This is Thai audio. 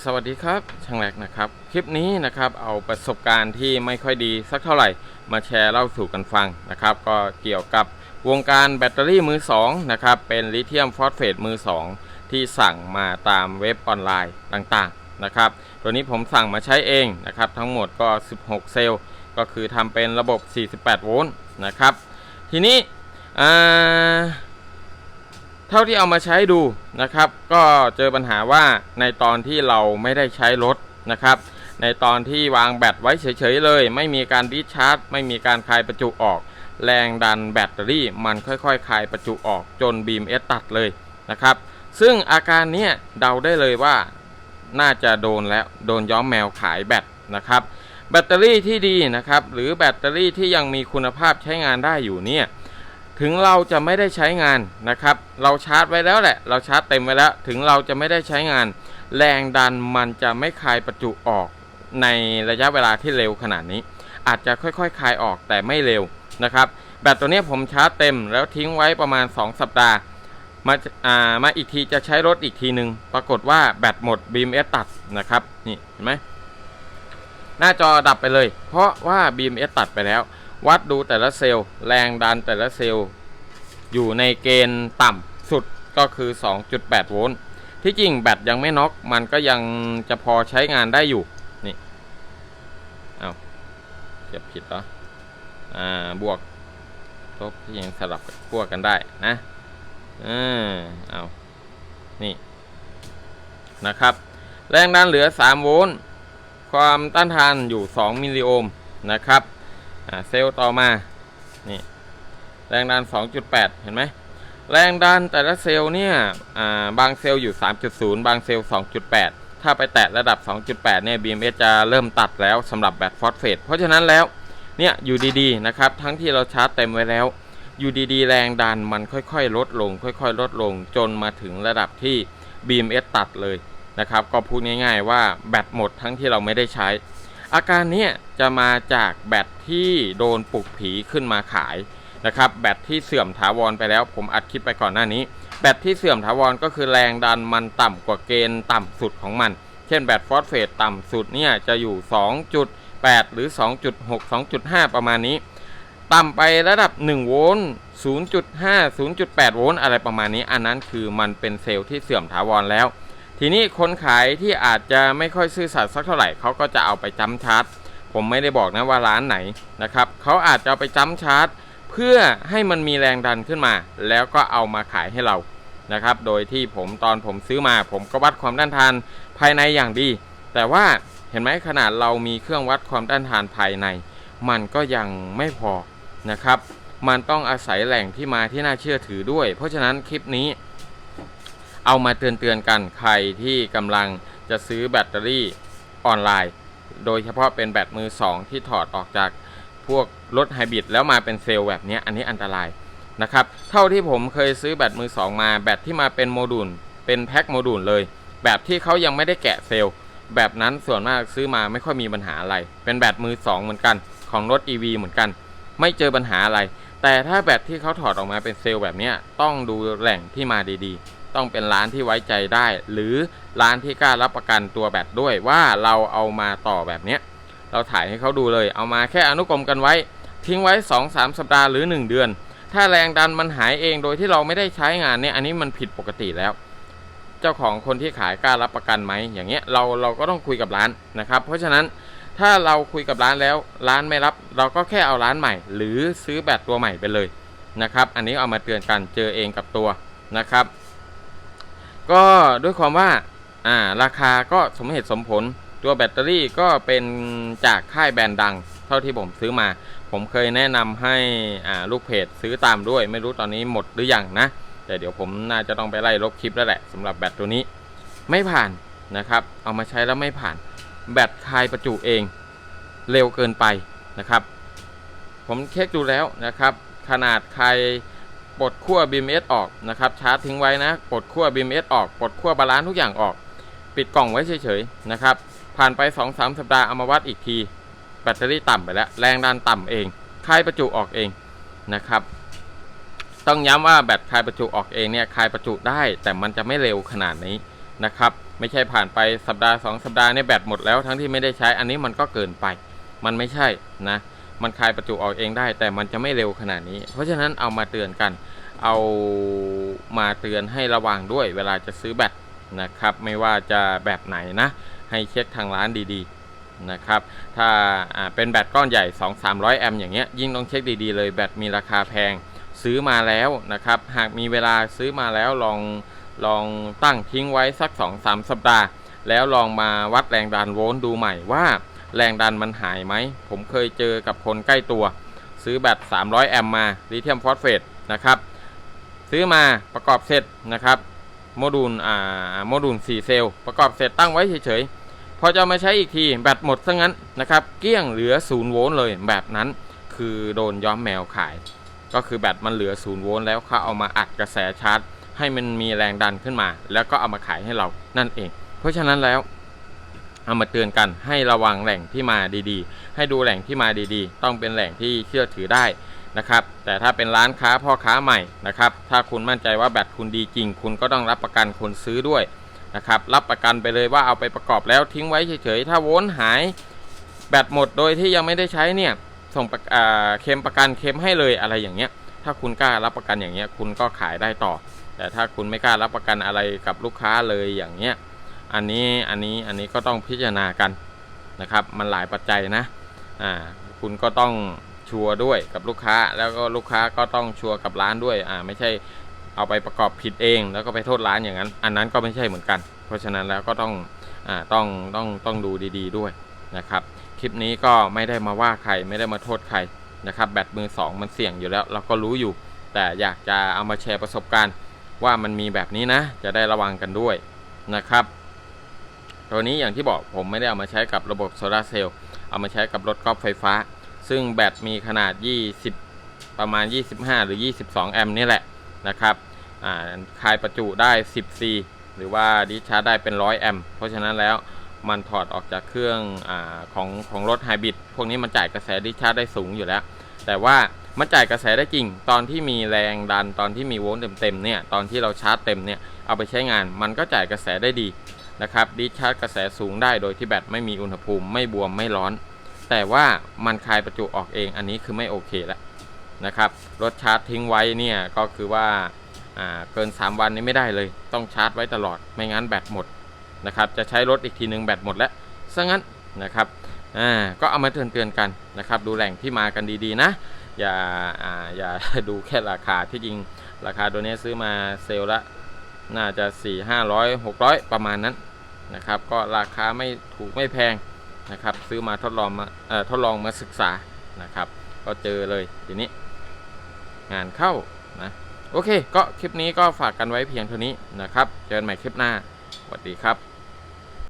สวัสดีครับช่างแรกนะครับ คลิปนี้นะครับเอาประสบการณ์ที่ไม่ค่อยดีสักเท่าไหร่ มาแชร์เล่าสู่กันฟังนะครับ ก็เกี่ยวกับวงการแบตเตอรี่มือ2นะครับเป็นลิเธียมฟอสเฟตมือ 2 ที่สั่งมาตามเว็บออนไลน์ต่างๆนะครับ ตัวนี้ผมสั่งมาใช้เองนะครับ ทั้งหมดก็ 16 เซลล์ ก็คือทำเป็นระบบ 48 โวลต์นะครับ ทีนี้อ่า เท่าที่เอามาใช้ดูนะครับ ก็เจอปัญหาว่าในตอนที่เราไม่ได้ใช้รถนะครับ ในตอนที่วางแบตไว้เฉยๆเลย ไม่มีการดิชาร์จ ไม่มีการคลายประจุออก แรงดันแบตเตอรี่มันค่อยๆคลายประจุออกจนบีมเอสตัดเลยนะครับ ซึ่งอาการเนี้ยเดาได้เลยว่าน่าจะโดนแล้วโดนย้อมแมวขายแบตนะครับ แบตเตอรี่ที่ดีนะครับ หรือแบตเตอรี่ที่ยังมีคุณภาพใช้งานได้อยู่เนี่ย ถึงเราจะไม่ได้ใช้งานนะครับ เราชาร์จไว้แล้วแหละ เราชาร์จเต็มไว้แล้ว ถึงเราจะไม่ได้ใช้งาน แรงดันมันจะไม่คลายประจุออกในระยะเวลาที่เร็วขนาดนี้ อาจจะค่อยๆคลายออกแต่ไม่เร็วนะครับ แบตตัวนี้ผมชาร์จเต็มแล้วทิ้งไว้ประมาณ 2 สัปดาห์ มาอ่ามาอีกทีจะใช้รถอีกทีหนึ่งปรากฏว่าแบตหมด BMS ตัดนะครับนี่เห็นไหมหน้าจอดับไปเลย เพราะว่า BMS ตัดไปแล้ว วัดดูแต่ละเซลล์แรงดันแต่ละเซลล์อยู่ในเกณฑ์ต่ำสุดก็คือ 2.8 โวลต์ ที่จริงแบตยังไม่น็อกมันก็ยังจะพอใช้งานได้อยู่ นี่ เอาเสียบผิดเหรอ อ่า บวกลบที่ยังสลับขั้วกันได้นะเออเอานี่นะครับ แรงดันเหลือ 3 โวลต์ ความต้านทานอยู่ 2 มิลลิโอห์มนะครับ เซลล์ต่อมา นี่ แรงดัน 2.8 เห็นไหม แรงดันแต่ละเซลล์เนี่ย บางเซลล์อยู่ 3.0 บางเซลล์ 2.8 ถ้าไปแตะระดับ 2.8 เนี่ย BMS จะเริ่มตัดแล้วสำหรับแบตฟอสเฟต เพราะฉะนั้นแล้ว เนี่ย อยู่ดีๆ นะครับ ทั้งที่เราชาร์จเต็มไว้แล้ว อยู่ดีๆ แรงดันมันค่อยๆ ลดลง ค่อยๆ ลดลง จนมาถึงระดับที่ BMS ตัดเลยนะครับ ก็พูดง่าย ๆ ว่าแบตหมดทั้งที่เราไม่ได้ใช้ อาการนี้จะมาจากแบตที่โดนปลุกผีขึ้นมาขายนะครับ แบตที่เสื่อมถาวรไปแล้ว ผมอัดคลิปไปก่อนหน้านี้ แบตที่เสื่อมถาวรก็คือแรงดันมันต่ำกว่าเกณฑ์ต่ำสุดของมัน เช่นแบตฟอสเฟตต่ำสุดเนี่ยจะอยู่ 2.8 หรือ 2.6 2.5 ประมาณนี้ ต่ำไประดับ 1 โวลต์ 0.5 0.8 โวลต์อะไรประมาณนี้ อันนั้นคือมันเป็นเซลล์ที่เสื่อมถาวรแล้ว ทีนี้คนขายที่อาจจะไม่ค่อยซื่อสัตย์สักเท่าไหร่เขาก็จะเอาไปจ้ำชาร์จผมไม่ได้บอกนะว่าร้านไหนนะครับเขาอาจจะเอาไปจ้ำชาร์จเพื่อให้มันมีแรงดันขึ้นมา แล้วก็เอามาขายให้เรานะครับ โดยที่ผมตอนผมซื้อมาผมก็วัดความต้านทานภายในอย่างดี แต่ว่าเห็นไหมขนาดเรามีเครื่องวัดความต้านทานภายใน มันก็ยังไม่พอนะครับ มันต้องอาศัยแหล่งที่มาที่น่าเชื่อถือด้วย เพราะฉะนั้นคลิปนี้ เอามาเตือนเตือนๆกันใครที่กำลังจะซื้อแบตเตอรี่ออนไลน์ โดยเฉพาะเป็นแบตมือ 2 ที่ถอดออกจากพวกรถไฮบริดแล้วมาเป็นเซลล์แบบนี้อันนี้อันตรายนะครับ เท่าที่ผมเคยซื้อแบตมือ 2 มาแบตที่มาเป็นโมดูล เป็นแพ็คโมดูลเลย แบบที่เขายังไม่ได้แกะเซลล์ แบบนั้นส่วนมากซื้อมาไม่ค่อยมีปัญหาอะไร เป็นแบตมือ 2 เหมือนกัน ของรถ EV เหมือนกัน ไม่เจอปัญหาอะไร แต่ถ้าแบตที่เขาถอดออกมาเป็นเซลล์แบบนี้ต้องดูแหล่งที่มาดีๆ ต้องเป็นร้านที่ไว้ใจได้ หรือร้านที่กล้ารับประกันตัวแบตด้วยว่าเราเอามาต่อแบบเนี้ยเราถ่ายให้เขาดูเลย เอามาแค่อนุกรมกันไว้ ทิ้งไว้ 2-3 สัปดาห์หรือ 1 เดือน ถ้าแรงดันมันหายเองโดยที่เราไม่ได้ใช้งานเนี่ยอันนี้มันผิดปกติแล้ว เจ้าของคนที่ขายกล้ารับประกันไหมอย่างเงี้ยเราเราก็ต้องคุยกับร้านนะครับ เพราะฉะนั้นถ้าเราคุยกับร้านแล้วร้านไม่รับ เราก็แค่เอาร้านใหม่ หรือซื้อแบตตัวใหม่ไปเลยนะครับ อันนี้เอามาเตือนกันเจอเองกับตัวนะครับ ก็ด้วยความว่าอ่าราคาก็สมเหตุสมผล ตัวแบตเตอรี่ก็เป็นจากค่ายแบรนด์ดัง เท่าที่ผมซื้อมา ผมเคยแนะนำให้อ่าลูกเพจซื้อตามด้วย ไม่รู้ตอนนี้หมดหรือยังนะ แต่เดี๋ยวผมน่าจะต้องไปไล่ลบคลิปแล้วแหละสำหรับแบตตัวนี้ไม่ผ่านนะครับ เอามาใช้แล้วไม่ผ่าน แบตคายประจุเองเร็วเกินไปนะครับ ผมเช็คดูแล้วนะครับ ขนาดคาย ปลดขั้ว BMS ออกนะครับชาร์จทิ้งไว้นะปลดขั้ว BMS ออกปลดขั้วบาลานซ์ทุกอย่างออก ปิดกล่องไว้เฉยๆนะครับผ่านไป 2-3สสัปดาห์เอามาวัดอีกที แบตเตอรี่ต่ำไปแล้ว แรงดันต่ำเองคายประจุออกเองนะครับ ต้องย้ำว่าแบตคายประจุออกเองเนี่ยคายประจุได้ แต่มันจะไม่เร็วขนาดนี้นะครับไม่ใช่ผ่านไปสัปดาห์สองสัปดาห์เนี่ยแบตหมดแล้วทั้งที่ไม่ได้ใช้อันนี้มันก็เกินไป มันไม่ใช่นะมันคลายประจุออกเองได้ แต่มันจะไม่เร็วขนาดนี้ เพราะฉะนั้นเอามาเตือนกัน เอามาเตือนให้ระวังด้วยเวลาจะซื้อแบตนะครับ ไม่ว่าจะแบบไหนนะ ให้เช็คทางร้านดีๆนะครับ ถ้าเป็นแบตก้อนใหญ่ 2-300 แอมป์อย่างเงี้ยยิ่งต้องเช็คดีๆเลยแบตมีราคาแพงซื้อมาแล้วนะครับ หากมีเวลาซื้อมาแล้วลองลองตั้งทิ้งไว้สัก 2-3 สัปดาห์ แล้วลองมาวัดแรงดันโวลต์ดูใหม่ว่าแรงดันมันหายไหม ผมเคยเจอกับคนใกล้ตัว ซื้อแบต300 แอมป์มาลิเธียมฟอสเฟตนะครับ ซื้อมาประกอบเสร็จนะครับโมดูลอ่าโมดูล4เซลล์ประกอบเสร็จตั้งไว้เฉยๆ พอจะามาใช้อีกทีแบตหมดซะงั้นนะครับเกลี้ยงเหลือ0โวลต์เลยแบบนั้นคือโดนย้อมแมวขาย ก็คือแบตมันเหลือ0โวลต์แล้วเขาเอามาอัดกระแสชาร์จ ให้มันมีแรงดันขึ้นมา แล้วก็เอามาขายให้เรานั่นเอง เพราะฉะนั้นแล้วเอามาเตือนกันให้ระวังแหล่งที่มาดีๆ ให้ดูแหล่งที่มาดีๆ ต้องเป็นแหล่งที่เชื่อถือได้ นะครับ แต่ถ้าเป็นร้านค้าพ่อค้าใหม่นะครับ ถ้าคุณมั่นใจว่าแบตคุณดีจริง คุณก็ต้องรับประกันคนซื้อด้วยนะครับ รับประกันไปเลยว่าเอาไปประกอบแล้วทิ้งไว้เฉยๆ ถ้าโวลต์หายแบตหมดโดยที่ยังไม่ได้ใช้เนี่ย ส่งเคมประกันเคลมให้เลยอะไรอย่างเงี้ย ถ้าคุณกล้ารับประกันอย่างเงี้ย คุณก็ขายได้ต่อ แต่ถ้าคุณไม่กล้ารับประกันอะไรกับลูกค้าเลยอย่างเงี้ย อันนี้ อันนี้ อันนี้ก็ต้องพิจารณากันนะครับ มันหลายปัจจัยนะ อ่า คุณก็ต้อง ชัวร์ด้วยกับลูกค้า แล้วก็ลูกค้าก็ต้องชัวร์กับร้านด้วยอ่าไม่ใช่เอาไปประกอบผิดเอง แล้วก็ไปโทษร้านอย่างนั้น อันนั้นก็ไม่ใช่เหมือนกัน เพราะฉะนั้นแล้วก็ต้องอ่าต้องต้องต้องดูดี ๆด้วยนะครับคลิปนี้ก็ไม่ได้มาว่าใครไม่ได้มาโทษใครนะครับแบตมือสองมันเสี่ยงอยู่แล้วเราก็รู้อยู่ แต่อยากจะเอามาแชร์ประสบการณ์ว่ามันมีแบบนี้นะ จะได้ระวังกันด้วยนะครับตัวนี้อย่างที่บอกผมไม่ได้เอามาใช้กับระบบโซลาเซลล์เอามาใช้กับรถกอล์ฟไฟฟ้า ซึ่งแบตมีขนาด 20 ประมาณ 25 หรือ 22 แอมป์นี่แหละนะครับอ่าคายประจุได้ 10 C หรือว่าดิชาร์จได้เป็น 100 แอมป์เพราะฉะนั้นแล้วมันถอดออกจากเครื่องอาของของรถไฮบริดพวกนี้มันจ่ายกระแสดิชาร์จได้สูงอยู่แล้ว แต่ว่ามันจ่ายกระแสได้จริง ตอนที่มีแรงดันตอนที่มีโวลต์เต็มๆเนี่ยตอนที่เราชาร์จเต็มเนี่ยเอาไปใช้งานมันก็จ่ายกระแสได้ดีนะครับดิชาร์จกระแสสูงได้โดยที่แบตไม่มีอุณหภูมิไม่บวมไม่ร้อน แต่ว่ามันคายประจุออกเองอันนี้คือไม่โอเคแล้วนะครับรถชาร์จทิ้งไว้เนี่ยก็คือว่าเกิน 3 วันนี้ไม่ได้เลย ต้องชาร์จไว้ตลอดไม่งั้นแบตหมดนะครับจะใช้รถอีกทีหนึ่งแบตหมดแล้วซะงั้นนะครับก็เอามาเตือนเตือนๆกันนะครับ ดูแหล่งที่มากันดีๆนะ อย่าอาอย่าดูแค่ราคาที่จริงราคาตัวนี้ซื้อมาเซลล์ละน่าจะ 4 500 600 ประมาณนั้นนะครับ ก็ราคาไม่ถูกไม่แพง นะครับซื้อมาทดลองมาเอ่อทดลองมาศึกษานะครับ ก็เจอเลยทีนี้ งานเข้านะโอเค ก็คลิปนี้ก็ฝากกันไว้เพียงเท่านี้นะครับ เจอกันใหม่คลิปหน้าสวัสดีครับ